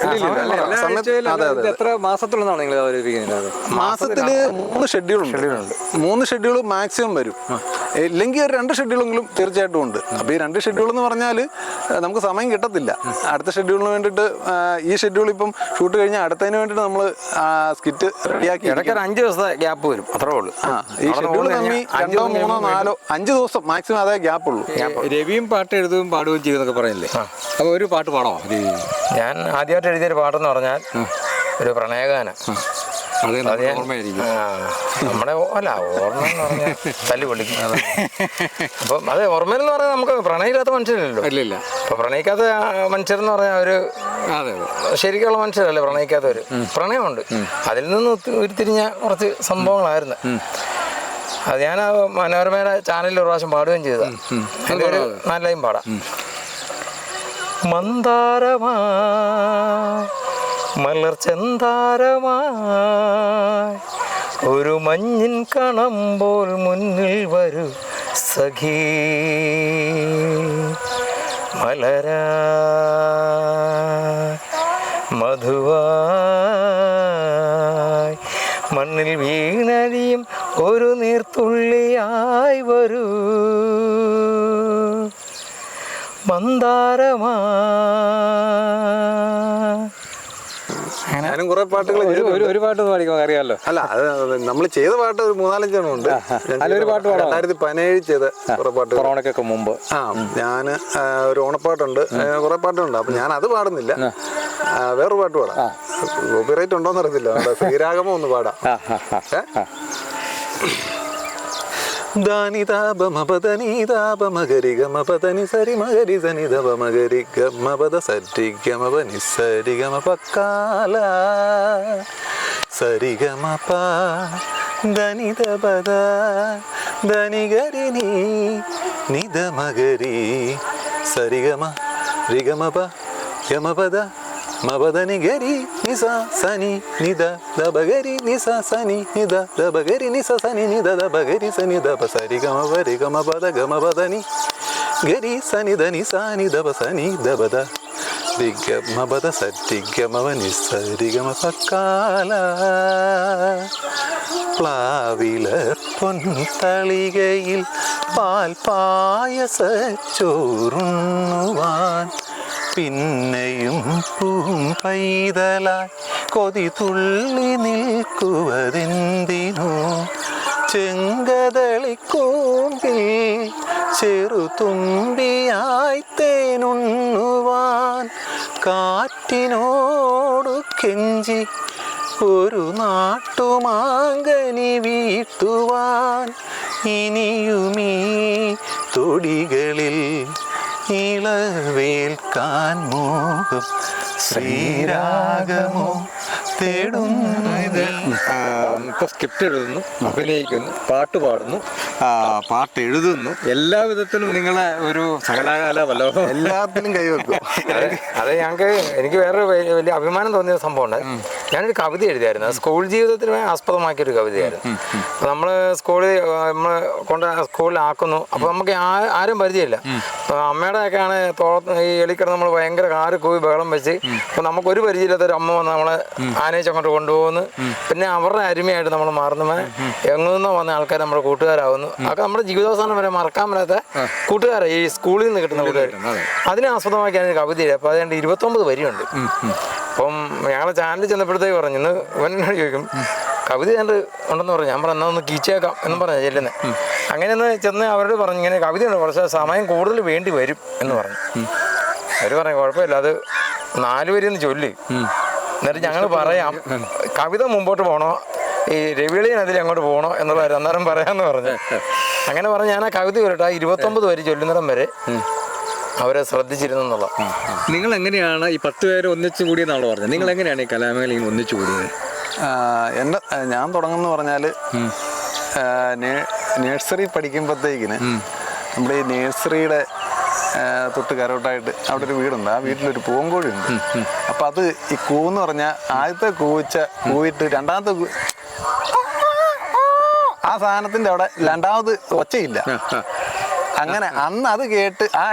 എത്ര മാസത്തിലുള്ളതാണ് നിങ്ങൾ അവതരിപ്പിക്കുന്നത്? മാസത്തിൽ മൂന്ന് ഷെഡ്യൂൾ ഉണ്ട്. മൂന്ന് ഷെഡ്യൂൾ മാക്സിമം വരും. ഇല്ലെങ്കിൽ ഒരു രണ്ട് ഷെഡ്യൂളെങ്കിലും തീർച്ചയായിട്ടും ഉണ്ട്. അപ്പൊ ഈ രണ്ട് ഷെഡ്യൂൾ എന്ന് പറഞ്ഞാൽ നമുക്ക് സമയം കിട്ടത്തില്ല. അടുത്ത ഷെഡ്യൂളിന് വേണ്ടിട്ട് ഈ ഷെഡ്യൂൾ ഇപ്പം ഷൂട്ട് കഴിഞ്ഞാൽ അടുത്തതിന് വേണ്ടിയിട്ട് നമ്മൾ സ്കിറ്റ് റെഡിയാക്കി ഇടയ്ക്ക് ഒരു അഞ്ച് ദിവസത്തെ ഗ്യാപ്പ് വരും. അത്രേ ഉള്ളൂ. ഈ ഷെഡ്യൂൾ നിന്ന് തമ്മി കഴിഞ്ഞാൽ അഞ്ച് രണ്ടോ മൂന്നോ നാലോ അഞ്ച് ദിവസം മാക്സിമം അതേ ഗ്യാപ്പ്. ഉള്ളൂ രവിയും പാട്ട് എഴുതുകയും പാടുകയും ചെയ്യുന്നൊക്കെ പറയുന്നില്ലേ? അപ്പൊ ഒരു പാട്ട് പാടാമോ ഞാൻ ആദ്യമായിട്ട് എഴുതിയൊരു പാട്ടെന്ന് പറഞ്ഞാൽ ഒരു പ്രണയഗാനം. നമ്മുടെ അല്ല ഓർമ്മ എന്ന് പറഞ്ഞാൽ തല്ലി പൊളിക്കും. അപ്പം അത് ഓർമ്മയെന്ന് പറഞ്ഞാൽ നമുക്ക് പ്രണയിക്കാത്ത മനുഷ്യരല്ലോ ഇല്ല ഇല്ല. അപ്പൊ പ്രണയിക്കാത്ത മനുഷ്യരെന്ന് പറഞ്ഞാൽ ഒരു ശരിക്കുള്ള മനുഷ്യരല്ലേ പ്രണയിക്കാത്തവര്? പ്രണയമുണ്ട്. അതിൽ നിന്ന് ഉരുത്തിരിഞ്ഞ കുറച്ച് സംഭവങ്ങളായിരുന്നു. അത് ഞാൻ ആ മനോരമയുടെ ചാനലിൽ ഒരു പ്രാവശ്യം പാടുകയും ചെയ്തതാണ് എന്റെ ഒരു നല്ലതും പാടാം. മന്ദാരമാ മലർ ചെന്താരമായി ഒരു മഞ്ഞിൻ കണം പോൽ മുന്നിൽ വരൂ സഖീ. മലരാ. മന്ദാരമാ. ഞാനും കുറെ പാട്ടുകൾ ഒരു ഒരു ഒരു പാട്ട് പാടിക്കോ അറിയാമല്ലോ അല്ല അത് നമ്മൾ ചെയ്ത പാട്ട് ഒരു മൂന്നാലഞ്ചെണ്ണം ഉണ്ട്. അതിലൊരു പാട്ട്? രണ്ടായിരത്തി പതിനേഴ് ചെയ്ത കുറെ പാട്ട് കൊറോണയ്ക്കൊക്കെ മുമ്പ്. ആ ഞാൻ ഒരു ഓണപ്പാട്ടുണ്ട്. കുറെ പാട്ടുണ്ട് അപ്പൊ ഞാൻ അത് പാടുന്നില്ല വേറൊരു പാട്ട് പാടാം. കോപ്പിറൈറ്റ് ഉണ്ടോന്ന് അറിയത്തില്ല ശ്രീരാഗമോ ഒന്ന് പാടാം. ದಾನಿ ತಾಪ ಮಪದ ನೀತಾಪ ಮಗರಿ ಗಮ ನಿ ಸರಿ ಮಗರಿ ಸನಿ ದಪ ಮಗರಿ ಗಮ ಪದ ಸರಿ ಗಮ ಪ ನಿ ಸರಿ ಗಮ ಪ ಕಾಲ ಸರಿ ಗಮ ಪ ಧನಿ ದ ಪದ ಗರಿ ನೀ ನಿಧ ಮಗರಿ. ಸರಿಗಮ ರಿಗಮ ಪ ಯಮ ಪದ മപദനി ഗരി നിസ സനി നിദ ദബഗരി നിസ സനി നിദ ദബഗരി നിസ സനി നിദ ദബഗരി സനി ദബ സരി ഗമ വരി ഗമ പദ ഗമ പദനി ഗരി സനി ധനി സാനി ദബ സനി ദബദ ദിഗമ മബദ സരി ഗമ പക്കാല പ്ലാവില പൊൻതളികയിൽ പാൽ പായസ ചോറുണ്ണുവാൻ. പിന്നെയും പൂം പൈതലായി കൊതി തുള്ളി നിൽക്കുവതെന്തിനോ? ചെങ്കതളിക്കൂമ്പിൽ ചെറുതുമ്പിയായി തേനുണ്ണുവാൻ കാറ്റിനോടു കെഞ്ചി ഒരു നാട്ടുമാങ്കനി വീട്ടുവാൻ ഇനിയുമീ തൊടികളിൽ ഇളവേൽക്കാൻ മോഹം ശ്രീരാഗമോ തേടുന്നു ഇപ്പൊ സ്ക്രിപ്റ്റ് എഴുതുന്നു അഭിനയിക്കുന്നു പാട്ട് പാടുന്നു. പാട്ട് എഴുതുന്നു. എല്ലാ വിധത്തിലും നിങ്ങളെ ഒരു സകലാകാലമല്ലോ എല്ലാത്തിലും കൈവെക്കും. അതെ അത് ഞങ്ങൾക്ക് എനിക്ക് വേറൊരു വലിയ അഭിമാനം തോന്നിയ സംഭവമുണ്ട്. ഞാനൊരു കവിത എഴുതിയായിരുന്നു. സ്കൂൾ ജീവിതത്തിന് ആസ്പദമാക്കിയൊരു കവിതയായിരുന്നു. അപ്പോൾ നമ്മൾ സ്കൂളിൽ നമ്മൾ കൊണ്ട് സ്കൂളിലാക്കുന്നു അപ്പോൾ നമുക്ക് ആരും പരിചയമില്ല. അപ്പോൾ അമ്മയുടെ ഒക്കെ ആണ് ഈ എലിക്കിടന്ന് നമ്മൾ ഭയങ്കര കാറ് കൂവി ബഹളം വെച്ച് അപ്പോൾ നമുക്കൊരു പരിചയമില്ലാത്ത ഒരു അമ്മ വന്ന് നമ്മളെ ആനയിച്ച് അങ്ങോട്ട് കൊണ്ടുപോകുന്നു. പിന്നെ അവരുടെ അരുമയായിട്ട് നമ്മൾ മാറുന്നു. എങ്ങുന്നോ വന്ന ആൾക്കാർ നമ്മുടെ കൂട്ടുകാരാവുന്നു. അതൊക്കെ നമ്മുടെ ജീവിതാവസാനം വരെ മറക്കാൻ പറ്റാത്ത കൂട്ടുകാരെ. ഈ സ്കൂളിൽ നിന്ന് കിട്ടുന്ന കൂട്ടുകാർ അതിനെ ആസ്പദമാക്കിയാണ് ഒരു കവിത അപ്പോൾ അതുകൊണ്ട് ഇരുപത്തൊമ്പത് വരിയുണ്ട്. അപ്പം ഞങ്ങളെ ചാനലിൽ ചെന്നപ്പോഴത്തേക്ക് പറഞ്ഞു. ഇന്ന് ഇവനോട് ചോദിക്കും കവിത ഞാൻ ഉണ്ടെന്ന് പറഞ്ഞു. ഞാൻ പറഞ്ഞു എന്നാൽ ഒന്ന് കീച്ചേക്കാം എന്ന് പറഞ്ഞു ചെല്ലുന്നത് അങ്ങനെ ഒന്ന് ചെന്ന് അവരോട് പറഞ്ഞു ഇങ്ങനെ കവിതയുണ്ട്. കുറച്ച് സമയം കൂടുതൽ വേണ്ടി വരും എന്ന് പറഞ്ഞു. അവർ പറഞ്ഞു കുഴപ്പമില്ല. അത് നാല് പേര് ചൊല്ലി. എന്നിട്ട് ഞങ്ങൾ പറയാം കവിത മുമ്പോട്ട് പോകണോ ഈ രവിളിയൻ അതിൽ അങ്ങോട്ട് പോകണോ എന്നുള്ള അന്നേരം പറയാമെന്ന് പറഞ്ഞു. അങ്ങനെ പറഞ്ഞു ഞാൻ ആ കവിത വരട്ടെ ഇരുപത്തൊമ്പത് വരെ ചൊല്ലുന്നിടം വരെ അവരെ ശ്രദ്ധിച്ചിരുന്നു എന്നുള്ള നിങ്ങൾ എങ്ങനെയാണ് ഈ പത്ത് പേര് ഒന്നിച്ചു കൂടിയെന്നാണല്ലോ പറഞ്ഞത്? നിങ്ങൾ എങ്ങനെയാണ് ഈ കലാമേളയിൽ ഒന്നിച്ചു കൂടിയത്? എന്റെ എന്റെ ഞാൻ തുടങ്ങുന്ന പറഞ്ഞാൽ നേഴ്സറി പഠിക്കുമ്പോഴത്തേക്കിന് നമ്മുടെ ഈ നേഴ്സറിയുടെ തൊട്ട് കരോട്ടായിട്ട് അവിടെ ഒരു വീടുണ്ട്. ആ വീട്ടിലൊരു പൂങ്കോഴി ഉണ്ട്. അപ്പം അത് ഈ കൂന്ന് പറഞ്ഞാൽ ആദ്യത്തെ കൂവിച്ച കൂവിട്ട് രണ്ടാമത്തെ ആ സാധനത്തിന്റെ അവിടെ രണ്ടാമത് ഒച്ചയില്ല. അങ്ങനെ അന്ന് അത് കേട്ട് ആ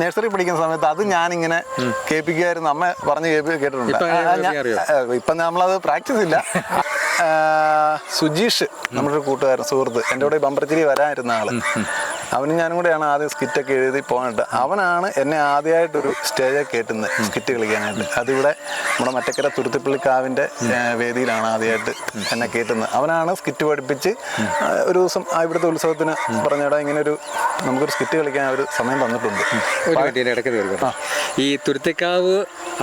നഴ്സറി പഠിക്കുന്ന സമയത്ത് അത് ഞാനിങ്ങനെ കേൾപ്പിക്കുമായിരുന്നു അമ്മ പറഞ്ഞ് കേട്ടിട്ടുണ്ട്. ഇപ്പൊ നമ്മളത് പ്രാക്ടീസ് ഇല്ല. സുജീഷ് നമ്മുടെ ഒരു കൂട്ടുകാരൻ സുഹൃത്ത് എന്റെ കൂടെ ബമ്പർച്ചിരി വരാനിരുന്ന ആൾ. അവനും ഞാനും കൂടെയാണ് ആദ്യം സ്കിറ്റൊക്കെ എഴുതി പോകാനായിട്ട് അവനാണ് എന്നെ ആദ്യമായിട്ടൊരു സ്റ്റേജൊക്കെ കേട്ടുന്നത് സ്കിറ്റ് കളിക്കാനായിട്ട്. അതിവിടെ നമ്മുടെ മറ്റക്കര തുരുത്തിപ്പള്ളിക്കാവിന്റെ വേദിയിലാണ് ആദ്യമായിട്ട് എന്നെ കേട്ടുന്നത്. അവനാണ് സ്കിറ്റ് പഠിപ്പിച്ച് ഒരു ദിവസം ഇവിടുത്തെ ഉത്സവത്തിന് പറഞ്ഞിടാ ഇങ്ങനെ ഒരു നമുക്കൊരു സ്കിറ്റ് കളിക്കാൻ ഒരു സമയം തന്നിട്ടുണ്ട്. ഒരു മിനിറ്റ് ഇടയ്ക്ക് തീർക്കാം. ഈ തുരുത്തിക്കാവ്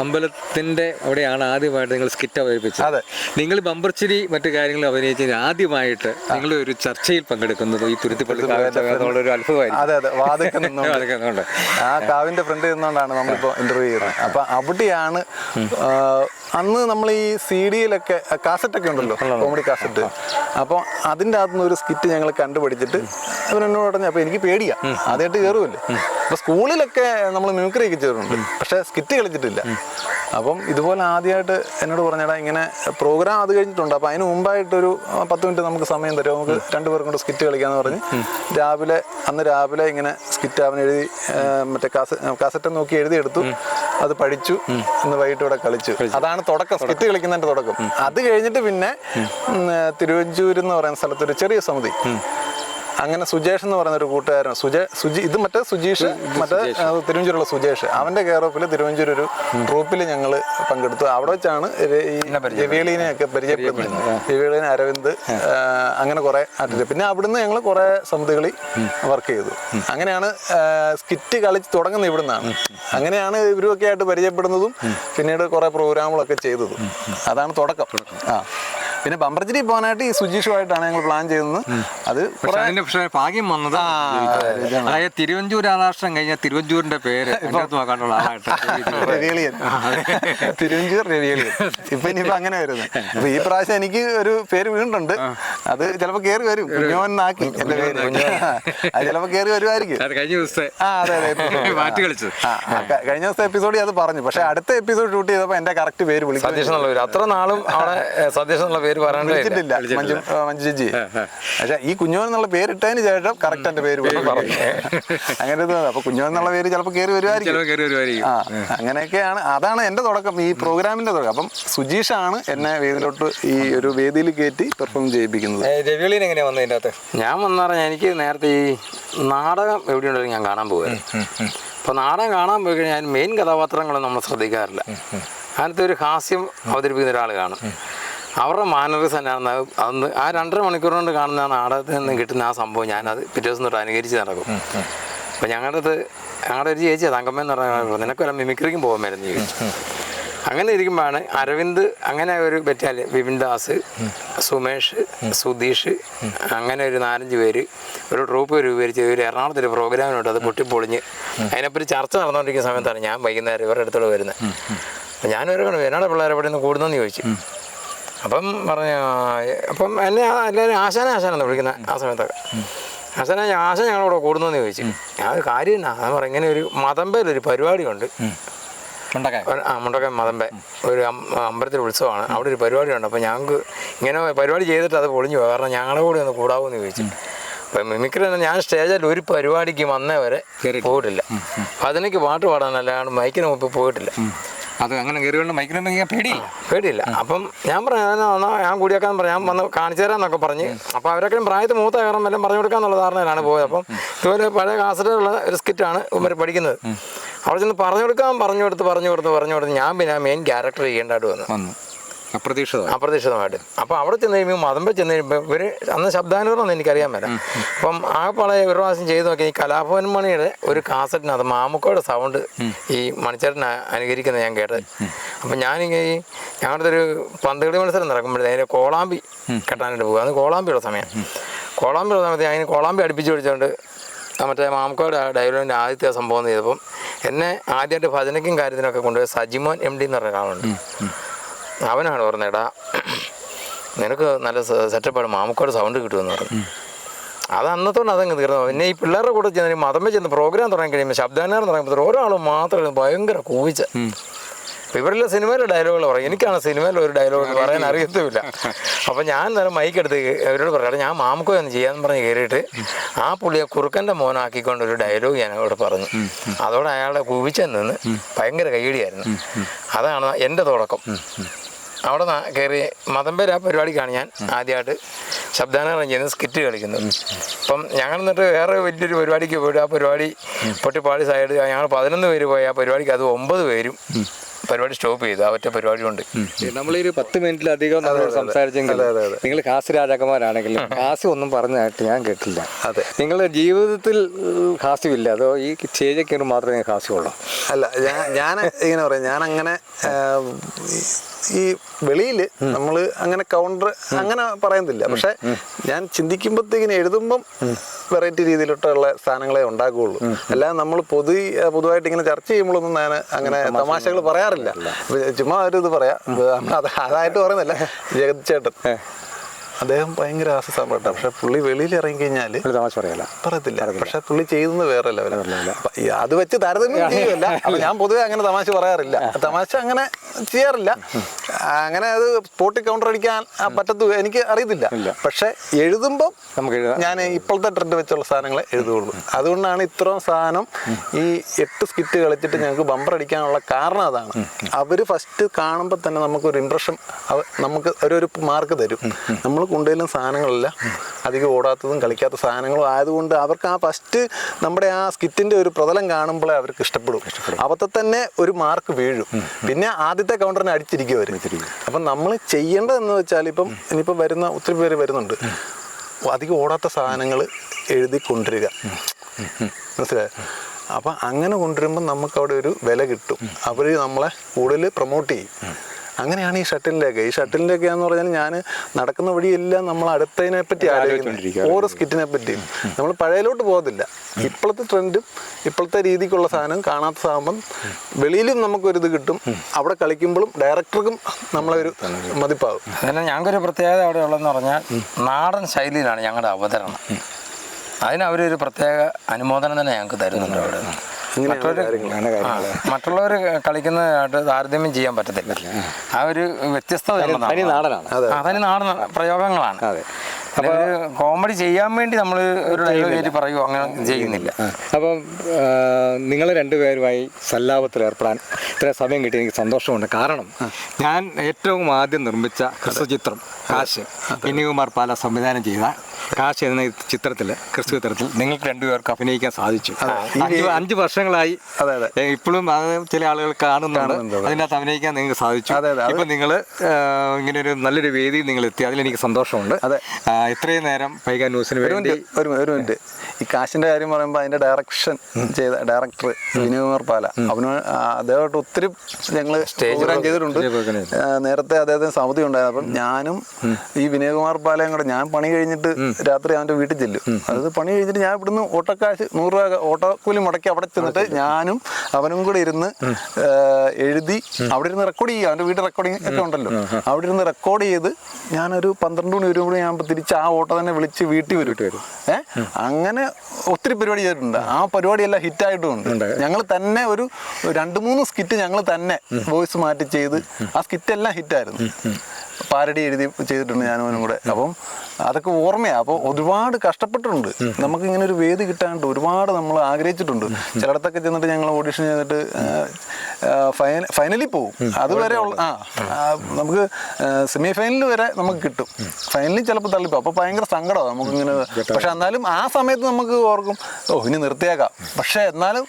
അമ്പലത്തിന്റെ അവിടെയാണ് ആദ്യമായിട്ട് നിങ്ങൾ സ്കിറ്റ് അവതരിപ്പിച്ചത്. അതെ. നിങ്ങൾ ബമ്പർച്ചിരി മറ്റു കാര്യങ്ങൾ അഭിനയിച്ചതിന് ആദ്യമായിട്ട് നിങ്ങൾ ഒരു ചർച്ചയിൽ പങ്കെടുക്കുന്നത് ഈ തുരുത്തിപ്പള്ളി ഒരു അതെ അതെ. വാതൊക്കെ നിന്നുകൊണ്ട്. ആ കാവിന്റെ ഫ്രണ്ട് നിന്നുകൊണ്ടാണ് നമ്മളിപ്പോ ഇന്റർവ്യൂ ചെയ്യുന്നത്. അപ്പൊ അവിടെയാണ് അന്ന് നമ്മൾ ഈ സി ഡിയിലൊക്കെ കാസറ്റ് ഒക്കെ ഉണ്ടല്ലോ. Comedy cassette. അപ്പോൾ അതിന്റെ അകത്തുനിന്ന് ഒരു സ്കിറ്റ് ഞങ്ങൾ കണ്ടുപിടിച്ചിട്ട് അവരെന്നോട് പറഞ്ഞു അപ്പോൾ എനിക്ക് പേടിയാ ആദ്യമായിട്ട് കയറുമല്ലേ അപ്പൊ സ്കൂളിലൊക്കെ നമ്മൾ മിമിക്രി ഒക്കെ ചെയ്തിട്ടുണ്ട്. പക്ഷെ സ്കിറ്റ് കളിച്ചിട്ടില്ല. അപ്പം ഇതുപോലെ ആദ്യമായിട്ട് എന്നോട് പറഞ്ഞടാ ഇങ്ങനെ പ്രോഗ്രാം അത് കഴിഞ്ഞിട്ടുണ്ട്. അപ്പം അതിന് മുമ്പായിട്ടൊരു പത്ത് മിനിറ്റ് നമുക്ക് സമയം തരും. നമുക്ക് രണ്ടുപേർക്കും കൂടെ സ്കിറ്റ് കളിക്കാന്ന് പറഞ്ഞ് രാവിലെ അന്ന് രാവിലെ ഇങ്ങനെ സ്കിറ്റ് അവൻ എഴുതി മറ്റേ കാസ കാസറ്റ് നോക്കി എഴുതിയെടുത്തു. അത് പഠിച്ചു. ഇന്ന് വൈകിട്ട് ഇവിടെ കളിച്ചു. അതാണ് തുടക്കം. സ്കിറ്റ് കളിക്കുന്നതിന്റെ തുടക്കം. അത് കഴിഞ്ഞിട്ട് പിന്നെ തിരുവഞ്ചൂർ എന്ന് പറയുന്ന സ്ഥലത്തൊരു ചെറിയ സമിതി. അങ്ങനെ സുജേഷ് എന്ന് പറയുന്ന ഒരു കൂട്ടുകാരൻ സുജേ സുജി ഇത് മറ്റേ സുജീഷ് മറ്റേ തിരുവഞ്ചൂരുള്ള സുജേഷ്. അവന്റെ കെയർ ഓഫിൽ തിരുവഞ്ചൂർ ഒരു ട്രൂപ്പിൽ ഞങ്ങൾ പങ്കെടുത്തു. അവിടെ വെച്ചാണ് ഈ രവിയളീനെ ഒക്കെ പരിചയപ്പെടുന്നത്. രവിയളീൻ അരവിന്ദ് അങ്ങനെ കുറെ ആർട്ടിസ്റ്റ് പിന്നെ അവിടുന്ന് ഞങ്ങൾ കുറെ സമിതികളിൽ വർക്ക് ചെയ്തു. അങ്ങനെയാണ് സ്കിറ്റ് കളിച്ച് തുടങ്ങുന്നത് ഇവിടുന്നാണ്. അങ്ങനെയാണ് ഇവരുമൊക്കെ ആയിട്ട് പരിചയപ്പെടുന്നതും പിന്നീട് കുറെ പ്രോഗ്രാമുകളൊക്കെ ചെയ്തതും. അതാണ് തുടക്കം. ആ. പിന്നെ ബംബർജിരി പോകാനായിട്ട് ഈ സുജീഷുമായിട്ടാണ് ഞങ്ങൾ പ്ലാൻ ചെയ്യുന്നത് അത് പക്ഷെ അതിന്റെ പക്ഷേ ഭാഗ്യം വന്നത് അതായത് തിരുവഞ്ചൂർ രാധാകൃഷ്ണൻ കഴിഞ്ഞാൽ തിരുവഞ്ചൂരിന്റെ പേര് നോക്കാനുള്ള ആളായിട്ട് രവിയളിയൻ. തിരുവഞ്ചൂർ രവിയളിയൻ. ഇപ്പൊ ഇനിയിപ്പോ അങ്ങനെ വരുന്നത് അപ്പൊ ഈ പ്രാവശ്യം എനിക്ക് ഒരു പേര് വീണ്ടുണ്ട് അത് ചിലപ്പോ കേറി വരും. കുഞ്ഞോൻ നാക്കി എന്റെ പേര്. അത് ചിലപ്പോ കേറി വരുമായിരിക്കും. കഴിഞ്ഞ ദിവസത്തെ ആ അതെ അതെ. മാറ്റി കളിച്ചത് കഴിഞ്ഞ ദിവസത്തെ എപ്പിസോഡിൽ അത് പറഞ്ഞു. പക്ഷെ അടുത്ത എപ്പിസോഡ് ഷൂട്ട് ചെയ്തപ്പോ എന്റെ കറക്റ്റ് പേര് വിളിക്കും. സതീഷ് എന്നുള്ള അത്ര നാളും അവിടെ സന്ദേശം സതീഷ് എന്നുള്ള പേര് പറഞ്ഞിട്ടില്ല മഞ്ജു മഞ്ജു ചേച്ചി പക്ഷെ ഈ കുഞ്ഞോൻ എന്നുള്ള പേരിട്ടതിന് ശേഷം കറക്റ്റ് എന്റെ പേര് പറഞ്ഞു. അങ്ങനെ അപ്പൊ കുഞ്ഞോൻ എന്നുള്ള പേര് ചിലപ്പോൾ കേറി വരുമായിരിക്കും. ചിലവ് കയറി വരുമായിരിക്കും. ആ അങ്ങനെയൊക്കെയാണ്. അതാണ് എന്റെ തുടക്കം. ഈ പ്രോഗ്രാമിന്റെ തുടക്കം. അപ്പം ആണ് എന്നെ വേദിയിലോട്ട് ഈ ഒരു വേദിയിൽ കയറ്റി പെർഫോം ചെയ്യിപ്പിക്കുന്നത്. രവികളീൻ എങ്ങനെയാ വന്നത് ഇതിന്റെ അകത്ത് ഞാൻ വന്നു പറഞ്ഞാൽ എനിക്ക് നേരത്തെ ഈ നാടകം എവിടെയുണ്ടെങ്കിലും ഞാൻ കാണാൻ പോകുമായിരുന്നു അപ്പോൾ നാടകം കാണാൻ പോയി കഴിഞ്ഞാൽ മെയിൻ കഥാപാത്രങ്ങളൊന്നും നമ്മൾ ശ്രദ്ധിക്കാറില്ല. അങ്ങനത്തെ ഒരു ഹാസ്യം അവതരിപ്പിക്കുന്ന ഒരാൾ കാണും. അവരുടെ മാനറിസ് തന്നെയാണ് അന്ന് ആ രണ്ടര മണിക്കൂർ കൊണ്ട് കാണുന്ന നാടകത്തിൽ നിന്ന് കിട്ടുന്ന ആ സംഭവം ഞാനത് പിറ്റേ ദിവസം തൊട്ട് അനുകരിച്ച് നടക്കും. അപ്പം ഞങ്ങളുടെ അടുത്ത് ഞങ്ങളുടെ ഒരു ചേച്ചി തങ്കമ്മ എന്ന് നിനക്ക് നിനക്കൊരു മിമിക്രിക്കും പോകുമായിരുന്നു ചോദിച്ചു. അങ്ങനെ ഇരിക്കുമ്പോഴാണ് അരവിന്ദ് അങ്ങനെ ഒരു ബറ്റാലിയൻ വിപിൻ ദാസ് സുമേഷ് സുധീഷ് അങ്ങനെ ഒരു നാലഞ്ച് പേര് ഒരു ട്രൂപ്പ് രൂപീകരിച്ച് ഒരു എറണാകുളത്ത് ഒരു പ്രോഗ്രാമിനുണ്ട് അത് പൊട്ടിപ്പൊളിഞ്ഞ്. അതിനെപ്പറ്റി ചർച്ച നടന്നുകൊണ്ടിരിക്കുന്ന സമയത്താണ് ഞാൻ വൈകുന്നേരം ഇവരുടെ അടുത്തോട് വരുന്നത്. അപ്പം ഞാൻ ഒരു എന്നോട് പിള്ളേരെ എവിടെ നിന്ന് കൂടുന്നെന്ന് ചോദിച്ചു. അപ്പം പറഞ്ഞു അപ്പം എന്നെ എല്ലാവരും ആശാന ആശാനെന്ന് വിളിക്കുന്നത് ആ സമയത്തൊക്കെ. ആശാന ആശാൻ ഞങ്ങളോട് കൂടുന്നെന്ന് ചോദിച്ചു. ഞാൻ ഒരു കാര്യം ഞാൻ പറഞ്ഞു ഇങ്ങനെ ഒരു മതമ്പയിലൊരു പരിപാടിയുണ്ട്. ആ മുണ്ടക്കയം മതമ്പെ ഒരു അമ്പലത്തിൽ ഉത്സവമാണ്. അവിടെ ഒരു പരിപാടി ഉണ്ട് അപ്പോൾ ഞങ്ങൾക്ക് ഇങ്ങനെ പരിപാടി ചെയ്തിട്ട് അത് പൊളിഞ്ഞു പോകാം കാരണം ഞങ്ങളുടെ കൂടെ ഒന്ന് കൂടാവൂന്ന് ചോദിച്ചു. അപ്പം മിമിക്രി തന്നെ ഞാൻ സ്റ്റേജിൽ ഒരു പരിപാടിക്ക് വന്നേ വരെ പോയിട്ടില്ല. അതിനേക്ക് പാട്ട് പാടാനല്ലാണ്ട് മൈക്കിന് മുമ്പ് പോയിട്ടില്ല. അത് അങ്ങനെ കയറിയോണ്ട് മൈക്കിനുണ്ടെങ്കിൽ പേടിയില്ല. പേടിയില്ല. അപ്പം ഞാൻ പറഞ്ഞു "എന്നാ, എന്നാ ഞാൻ കൂടിയാക്കാൻ പറഞ്ഞു ഞാൻ വന്ന് കാണിച്ചു തരാമെന്നൊക്കെ പറഞ്ഞ്. അപ്പോൾ അവരൊക്കെ പ്രായത്തിൽ മൂത്ത കയറാൻ എല്ലാം പറഞ്ഞു കൊടുക്കാന്നുള്ള ധാരണയിലാണ് പോയത്. അപ്പം ഇതുപോലെ പഴയ കാസറ്റുള്ള ഒരു സ്കിറ്റാണ് ഇവർ പഠിക്കുന്നത്. അവിടെ ചെന്ന് പറഞ്ഞു കൊടുക്കാൻ പറഞ്ഞു കൊടുത്ത് പറഞ്ഞു കൊടുത്ത് പറഞ്ഞു കൊടുത്ത് ഞാൻ പിന്നെ മെയിൻ ക്യാരക്ടർ ചെയ്യേണ്ടതായിട്ട് വന്നു. അപ്രതീക്ഷിതമായി. അപ്രതീക്ഷിതമായിട്ട്. അപ്പോൾ അവിടെ ചെന്ന് കഴിയുമ്പോൾ മതമ്പെ ചെന്ന് കഴിയുമ്പോൾ ഇവർ അന്ന് ശബ്ദാനുഭവം എനിക്കറിയാൻ വരാം അപ്പം ആ പള ഒരു പ്രാവശ്യം ചെയ്ത് നോക്കി. ഈ കലാഭവൻ മണിയുടെ ഒരു കാസറ്റിനകത്ത് മാമുക്കോയുടെ സൗണ്ട് ഈ മണിച്ചേട്ടനെ അനുകരിക്കുന്നത് ഞാൻ കേട്ടത്. അപ്പം ഞാനിങ്ങനെ ഈ ഞങ്ങളുടെ ഒരു പന്തുകളി മത്സരം നടക്കുമ്പോഴേ അതിന്റെ കോളാമ്പി കെട്ടാനായിട്ട് പോകുക അത് കോളാമ്പിയുള്ള സമയം. കോളാമ്പിയുള്ള സമയത്ത് ഞാൻ കോളാമ്പി അടുപ്പിച്ച് പിടിച്ചുകൊണ്ട് ആ മറ്റേ മാമക്കോയുടെ ഡയലോഗിന്റെ ആദ്യത്തെ സംഭവം ചെയ്തപ്പം എന്നെ ആദ്യമായിട്ട് ഭജനയ്ക്കും കാര്യത്തിനൊക്കെ കൊണ്ടുപോയി സജിമോൻ എം ഡി എന്ന് പറഞ്ഞ ഒരാളുണ്ട്. അവനാണ് പറഞ്ഞേടാ നിനക്ക് നല്ല സെറ്റപ്പാണ് മാമുക്കോട് സൗണ്ട് കിട്ടുമെന്ന് പറഞ്ഞു. അത് അന്നത്തോണ്ട് അതങ്ങ് തീർന്നു. പിന്നെ ഈ പിള്ളേരുടെ കൂടെ ചെന്ന് മതമേ ചെന്ന് പ്രോഗ്രാം തുടങ്ങി കഴിയുമ്പോൾ ശബ്ദാനാരം തുടങ്ങുമ്പോൾ ഒരാൾ മാത്രമേ ഭയങ്കര കൂവിച്ച. ഇവരെല്ലാം സിനിമയിലെ ഡയലോഗുകൾ പറയും. എനിക്കാണ് സിനിമയിൽ ഒരു ഡയലോഗ് പറയാൻ അറിയത്തുമില്ല. അപ്പം ഞാൻ നേരം മൈക്ക് എടുത്ത് അവരോട് പറയാം ഞാൻ മാമുക്കോ എന്ന് ചെയ്യാന്ന് പറഞ്ഞ് കയറിയിട്ട് ആ പുള്ളിയെ കുറുക്കന്റെ മോനാക്കിക്കൊണ്ട് ഒരു ഡയലോഗ് ഞാൻ അവിടെ പറഞ്ഞു. അതോടെ അയാളുടെ കൂവിച്ചെന്ന് ഭയങ്കര കൈയടിയായിരുന്നു അതാണ് എന്റെ തുടക്കം. അവിടെ കയറി മതംപേര് ആ പരിപാടിക്കാണ് ഞാൻ ആദ്യമായിട്ട് ശബ്ദാനാരം ചെയ്യുന്നത് സ്കിറ്റ് കളിക്കുന്നത്. അപ്പം ഞങ്ങൾ എന്നിട്ട് വേറെ വലിയൊരു പരിപാടിക്ക് പോയിട്ട് ആ പരിപാടി പൊട്ടിപ്പാടി സൈഡ് ഞങ്ങൾ പതിനൊന്ന് പേര് പോയി ആ പരിപാടിക്ക് അത് ഒമ്പത് പേരും പരിപാടി സ്റ്റോപ്പ് ചെയ്തു. ആ ഒറ്റ പരിപാടി കൊണ്ട് നമ്മളൊരു പത്ത് മിനിറ്റിലധികം നമ്മൾ സംസാരിച്ചെങ്കിൽ നിങ്ങൾ കാസ് രാജാക്കന്മാരാണെങ്കിലും കാസ് ഒന്നും പറഞ്ഞായിട്ട് ഞാൻ കേട്ടില്ല. അതെ. നിങ്ങളുടെ ജീവിതത്തിൽ ഹാസ്യമില്ല അതോ ഈ സ്റ്റേജൊക്കെ മാത്രമേ ഹാസ്യമുള്ളൂ അല്ല ഞാൻ ഞാൻ ഇങ്ങനെ പറയാം. ഞാൻ അങ്ങനെ ഈ വെളിയിൽ നമ്മൾ അങ്ങനെ കൗണ്ടർ അങ്ങനെ പറയുന്നില്ല പക്ഷെ ഞാൻ ചിന്തിക്കുമ്പോഴത്തേക്കിന് എഴുതുമ്പം വെറൈറ്റി രീതിയിലോട്ടുള്ള സാധനങ്ങളെ ഉണ്ടാക്കുകയുള്ളൂ അല്ലാതെ നമ്മൾ പൊതു പൊതുവായിട്ട് ഇങ്ങനെ ചർച്ച ചെയ്യുമ്പോഴൊന്നും ഞാൻ അങ്ങനെ തമാശകൾ പറയാറില്ല. ഇപ്പൊ ചുമ്മാ ഒരു ഇത് പറയാം. അത് അതായിട്ട് പറയുന്നില്ല. ജഗത് ചേട്ടൻ. അദ്ദേഹം ഭയങ്കര ആസസാമ്പാട്ട പക്ഷെ പുള്ളി വെളിയിൽ ഇറങ്ങി കഴിഞ്ഞാൽ തമാശ പറയല പറയത്തില്ല. പക്ഷെ പുള്ളി ചെയ്യുന്നത് വേറെ അത് വെച്ച് താരതമ്യം ചെയ്യുമല്ല അപ്പൊ ഞാൻ പൊതുവെ അങ്ങനെ തമാശ പറയാറില്ല. തമാശ അങ്ങനെ ചെയ്യാറില്ല. അങ്ങനെ അത് സ്പോട്ടിൽ കൗണ്ടർ അടിക്കാൻ പറ്റത്തു എനിക്ക് അറിയത്തില്ല. പക്ഷെ എഴുതുമ്പോൾ നമുക്ക് ഞാൻ ഇപ്പോഴത്തെ ട്രെൻഡ് വെച്ചുള്ള സാധനങ്ങളെ എഴുതുകയുള്ളൂ. അതുകൊണ്ടാണ് ഇത്രയും സാധനം ഈ എട്ട് സ്കിറ്റ് കളിച്ചിട്ട് ഞങ്ങൾക്ക് ബമ്പർ അടിക്കാനുള്ള കാരണം അതാണ്. അവർ ഫസ്റ്റ് കാണുമ്പോൾ തന്നെ നമുക്കൊരു ഇമ്പ്രഷൻ നമുക്ക് ഒരു മാർക്ക് തരും. നമ്മൾ കൊണ്ടുവരുന്ന സാധനങ്ങളല്ല. അധികം ഓടാത്തതും കളിക്കാത്ത സാധനങ്ങളും ആയതുകൊണ്ട് അവർക്ക് ആ ഫസ്റ്റ് നമ്മുടെ ആ സ്കിറ്റിന്റെ ഒരു പ്രതലം കാണുമ്പോഴേ അവർക്ക് ഇഷ്ടപ്പെടും. അവത്തെ തന്നെ ഒരു മാർക്ക് വീഴും. പിന്നെ ആദ്യത്തെ കൗണ്ടറിനെ അടിച്ചിരിക്കും അവർ അപ്പം നമ്മൾ ചെയ്യേണ്ടതെന്ന് വെച്ചാൽ ഇപ്പം ഇനിയിപ്പം വരുന്ന ഒത്തിരി പേര് വരുന്നുണ്ട്. അധികം ഓടാത്ത സാധനങ്ങൾ എഴുതി കൊണ്ടുവരിക. മനസ്സിലായോ? അപ്പം അങ്ങനെ കൊണ്ടുവരുമ്പോൾ നമുക്ക് അവിടെ ഒരു വില കിട്ടും. അവർ നമ്മളെ കൂടുതൽ പ്രൊമോട്ട് ചെയ്യും. അങ്ങനെയാണ് ഈ ഷട്ടിലിന്റെയൊക്കെ ഈ ഷട്ടിലിന്റെയൊക്കെ എന്ന് പറഞ്ഞാൽ ഞാൻ നടക്കുന്ന വഴിയെല്ലാം നമ്മൾ അടുത്തതിനെ പറ്റി ആലോചിക്കുന്നത് ഓരോ സ്കിറ്റിനെ പറ്റിയും നമ്മൾ പഴയലോട്ട് പോകത്തില്ല. ഇപ്പോഴത്തെ ട്രെൻഡും ഇപ്പോഴത്തെ രീതിക്കുള്ള സാധനം കാണാത്ത സാധനം വെളിയിലും നമുക്കൊരിത് കിട്ടും. അവിടെ കളിക്കുമ്പോഴും ഡയറക്ടർക്കും നമ്മളൊരു ഒരു മതിപ്പാകും. ഞങ്ങൾക്ക് ഞങ്ങൾക്കൊരു പ്രത്യേകത അവിടെ ഉള്ളതെന്ന് പറഞ്ഞാൽ നാടൻ ശൈലിയിലാണ് ഞങ്ങളുടെ അവതരണം. അതിന് അവരൊരു പ്രത്യേക അനുമോദനം തന്നെ ഞങ്ങൾക്ക് തരുന്നുണ്ട് അവിടെ. മറ്റുള്ളവർ കളിക്കുന്നതായിട്ട് താരതമ്യം ചെയ്യാൻ പറ്റത്തില്ല. ആ ഒരു വ്യത്യസ്തത. തനി നാടൻ പ്രയോഗങ്ങളാണ്. ഒരു കോമഡി ചെയ്യാൻ വേണ്ടി നമ്മൾ ഒരു ഡയലോഗ് കയറ്റി പറയുമോ അങ്ങനെ ചെയ്യുന്നില്ല. അപ്പം നിങ്ങൾ രണ്ടുപേരുമായി സല്ലാപത്തിൽ ഏർപ്പെടാൻ ഇത്ര സമയം കിട്ടി. എനിക്ക് സന്തോഷമുണ്ട്. കാരണം ഞാൻ ഏറ്റവും ആദ്യം നിർമ്മിച്ച ഹ്രസ്വചിത്രം കാശ് ഇനികുമാർ പാല സംവിധാനം ചെയ്ത കാശ് എന്ന ചിത്രത്തിൽ ക്രിസ്തു ചിത്രത്തിൽ നിങ്ങൾക്ക് രണ്ടുപേർക്ക് അഭിനയിക്കാൻ സാധിച്ചു. അഞ്ച് വർഷങ്ങളായി അതെ, അതെ. ഇപ്പോഴും അത് ചില ആളുകൾ കാണുന്നുണ്ട്. അതിനകത്ത് അഭിനയിക്കാൻ നിങ്ങൾക്ക് സാധിച്ചു. അത് നിങ്ങൾ ഇങ്ങനെ ഒരു നല്ലൊരു വേദി നിങ്ങൾ എത്തി. അതിലെനിക്ക് സന്തോഷമുണ്ട്. അതെ. ഇത്രയും നേരം പൈക ന്യൂസിന് വേണ്ടി മിനിറ്റ് ഒരു ഒരു മിനിറ്റ്. ഈ കാശിന്റെ കാര്യം പറയുമ്പോൾ അതിന്റെ ഡയറക്ഷൻ ചെയ്ത ഡയറക്ടർ വിനുകുമാർ പാല. അവന് അദ്ദേഹമായിട്ട് ഒത്തിരി ഞങ്ങൾ പ്രോഗ്രാം ചെയ്തിട്ടുണ്ട്. നേരത്തെ അദ്ദേഹത്തിന് സമിതി ഉണ്ടായിരുന്നു. അപ്പം ഞാനും ഈ വിനയകുമാർ പാലയും കൂടെ ഞാൻ പണി കഴിഞ്ഞിട്ട് രാത്രി അവന്റെ വീട്ടിൽ ചെല്ലും. അത് പണി കഴിഞ്ഞിട്ട് ഞാൻ ഇവിടുന്ന് ഓട്ടക്കാശ് നൂറ് രൂപ ഓട്ടോക്കൂലി മുടക്കി അവിടെ ചെന്നിട്ട് ഞാനും അവനും കൂടെ ഇരുന്ന് എഴുതി അവിടെ ഇരുന്ന് റെക്കോർഡ് ചെയ്യുക. അവന്റെ വീട്ടിൽ റെക്കോർഡിങ് ഒക്കെ ഉണ്ടല്ലോ. അവിടെ ഇരുന്ന് റെക്കോർഡ് ചെയ്ത് ഞാനൊരു പന്ത്രണ്ട് മണി ഒരു മണി ആകുമ്പോൾ തിരിച്ച് ആ ഓട്ടോ തന്നെ വിളിച്ച് വീട്ടിൽ വരും. ഏഹ് അങ്ങനെ ഒത്തിരി പരിപാടി ചെയ്തിട്ടുണ്ട്. ആ പരിപാടിയെല്ലാം ഹിറ്റായിട്ടും ഉണ്ട്. ഞങ്ങൾ തന്നെ ഒരു രണ്ട് മൂന്ന് സ്കിറ്റ് ഞങ്ങൾ തന്നെ വോയിസ് മാറ്റി ചെയ്ത് ആ സ്കിറ്റ് എല്ലാം ഹിറ്റായിരുന്നു പാരഡി എഴുതി ചെയ്തിട്ടുണ്ട് ഞാനും അവനും കൂടെ. അപ്പം അതൊക്കെ ഓർമ്മയാണ് അപ്പോൾ ഒരുപാട് കഷ്ടപ്പെട്ടിട്ടുണ്ട്. നമുക്ക് ഇങ്ങനെ ഒരു വേദി കിട്ടാണ്ട് ഒരുപാട് നമ്മൾ ആഗ്രഹിച്ചിട്ടുണ്ട്. ചിലയിടത്തൊക്കെ ചെന്നിട്ട് ഞങ്ങൾ ഓഡിഷൻ ചെയ്തിട്ട് ഫൈനലിൽ പോവും. അതുവരെ ഉള്ള ആ നമുക്ക് സെമി ഫൈനലിൽ വരെ നമുക്ക് കിട്ടും. ഫൈനലിൽ ചിലപ്പോൾ തള്ളിപ്പോ അപ്പോൾ ഭയങ്കര സങ്കടമാണ് നമുക്ക് ഇങ്ങനെ. പക്ഷെ എന്നാലും ആ സമയത്ത് നമുക്ക് ഓർക്കും ഓ ഇനി നിർത്തിയേക്കാം. പക്ഷെ എന്നാലും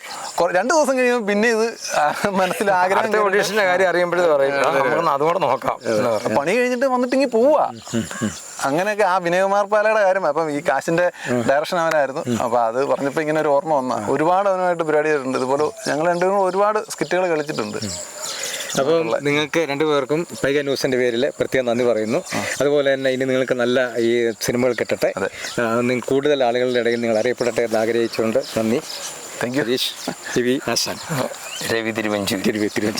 രണ്ട് ദിവസം കഴിയുമ്പോൾ പിന്നെ ഇത് മനസ്സിൽ ആഗ്രഹം ഓഡിഷന്റെ കാര്യം അറിയുമ്പോഴേ പറയും "ആ, നമുക്കൊന്ന് അതും കൂടെ നോക്കാം. പണി കഴിഞ്ഞിട്ട് വന്നിട്ടിങ്ങി പോവാ. അങ്ങനെയൊക്കെ ആ വിനയകുമാർ പാലയുടെ കാര്യം അപ്പം ഈ കാശിന്റെ ഡയറക്ഷൻ അവനായിരുന്നു. അപ്പൊ അത് പറഞ്ഞപ്പോ ഇങ്ങനെ ഒരു ഓർമ്മ വന്ന. ഒരുപാട് അവനുമായിട്ട് പരിപാടി ചെയ്തിട്ടുണ്ട്. ഇതുപോലെ ഞങ്ങൾ രണ്ടുപേരും ഒരുപാട് സ്കിറ്റുകൾ കളിച്ചിട്ടുണ്ട്. അപ്പോൾ നിങ്ങൾക്ക് രണ്ടുപേർക്കും പൈക ന്യൂസിന്റെ പേരിൽ പ്രത്യേകം നന്ദി പറയുന്നു. അതുപോലെ തന്നെ ഇനി നിങ്ങൾക്ക് നല്ല ഈ സിനിമകൾ കിട്ടട്ടെ. നിങ്ങൾ കൂടുതൽ ആളുകളുടെ ഇടയിൽ നിങ്ങൾ അറിയപ്പെടട്ടെ എന്ന് ആഗ്രഹിച്ചുകൊണ്ട് നന്ദി. Thank you Harish T V Ashan. Ravi Thiruvanchoor തിരുവി Thiruvanchoor